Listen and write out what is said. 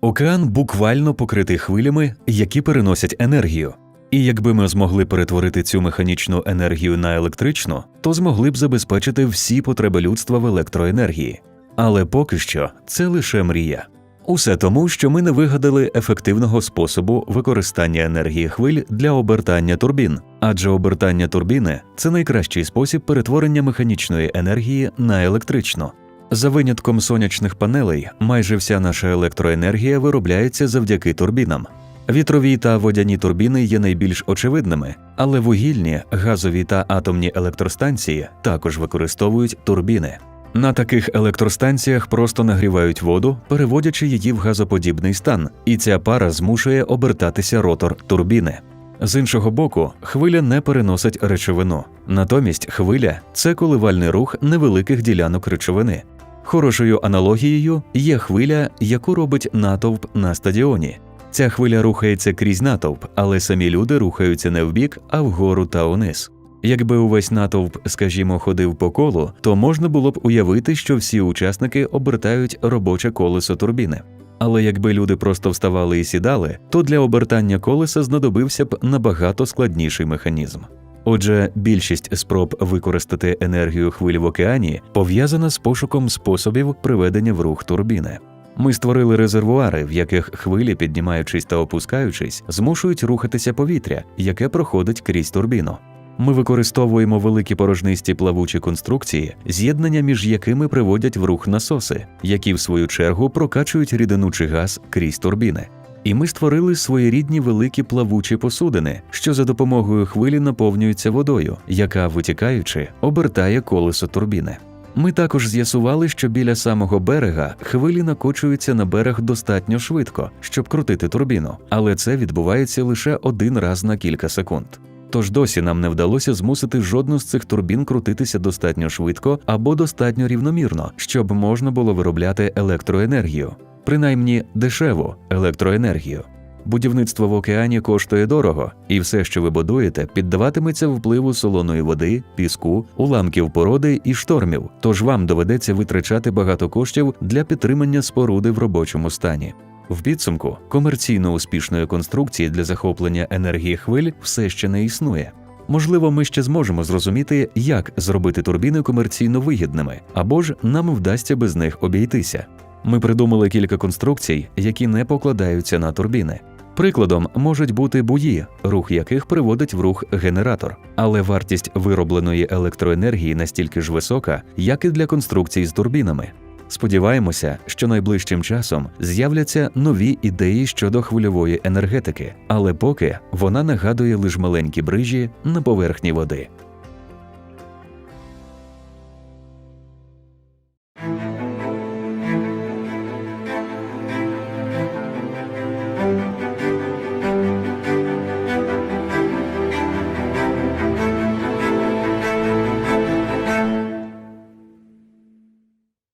Океан буквально покритий хвилями, які переносять енергію. І якби ми змогли перетворити цю механічну енергію на електричну, то змогли б забезпечити всі потреби людства в електроенергії. Але поки що це лише мрія. Усе тому, що ми не вигадали ефективного способу використання енергії хвиль для обертання турбін, адже обертання турбіни це найкращий спосіб перетворення механічної енергії на електричну. За винятком сонячних панелей, майже вся наша електроенергія виробляється завдяки турбінам. Вітрові та водяні турбіни є найбільш очевидними, але вугільні, газові та атомні електростанції також використовують турбіни. На таких електростанціях просто нагрівають воду, переводячи її в газоподібний стан, і ця пара змушує обертатися ротор турбіни. З іншого боку, хвиля не переносить речовину. Натомість хвиля це коливальний рух невеликих ділянок речовини. Хорошою аналогією є хвиля, яку робить натовп на стадіоні. Ця хвиля рухається крізь натовп, але самі люди рухаються не вбік, а вгору та униз. Якби увесь натовп, скажімо, ходив по колу, то можна було б уявити, що всі учасники обертають робоче колесо турбіни. Але якби люди просто вставали і сідали, то для обертання колеса знадобився б набагато складніший механізм. Отже, більшість спроб використати енергію хвиль в океані пов'язана з пошуком способів приведення в рух турбіни. Ми створили резервуари, в яких хвилі, піднімаючись та опускаючись, змушують рухатися повітря, яке проходить крізь турбіну. Ми використовуємо великі порожнисті плавучі конструкції, з'єднання між якими приводять в рух насоси, які в свою чергу прокачують рідинучий газ крізь турбіни. І ми створили своєрідні великі плавучі посудини, що за допомогою хвилі наповнюються водою, яка, витікаючи, обертає колесо турбіни. Ми також з'ясували, що біля самого берега хвилі накочуються на берег достатньо швидко, щоб крутити турбіну, але це відбувається лише один раз на кілька секунд. Тож досі нам не вдалося змусити жодну з цих турбін крутитися достатньо швидко або достатньо рівномірно, щоб можна було виробляти електроенергію, принаймні дешеву електроенергію. Будівництво в океані коштує дорого, і все, що ви будуєте, піддаватиметься впливу солоної води, піску, уламків породи і штормів. Тож вам доведеться витрачати багато коштів для підтримання споруди в робочому стані. В підсумку комерційно успішної конструкції для захоплення енергії хвиль все ще не існує. Можливо, ми ще зможемо зрозуміти, як зробити турбіни комерційно вигідними, або ж нам вдасться без них обійтися. Ми придумали кілька конструкцій, які не покладаються на турбіни. Прикладом можуть бути буї, рух яких приводить в рух генератор, але вартість виробленої електроенергії настільки ж висока, як і для конструкцій з турбінами. Сподіваємося, що найближчим часом з'являться нові ідеї щодо хвильової енергетики, але поки вона нагадує лише маленькі брижі на поверхні води.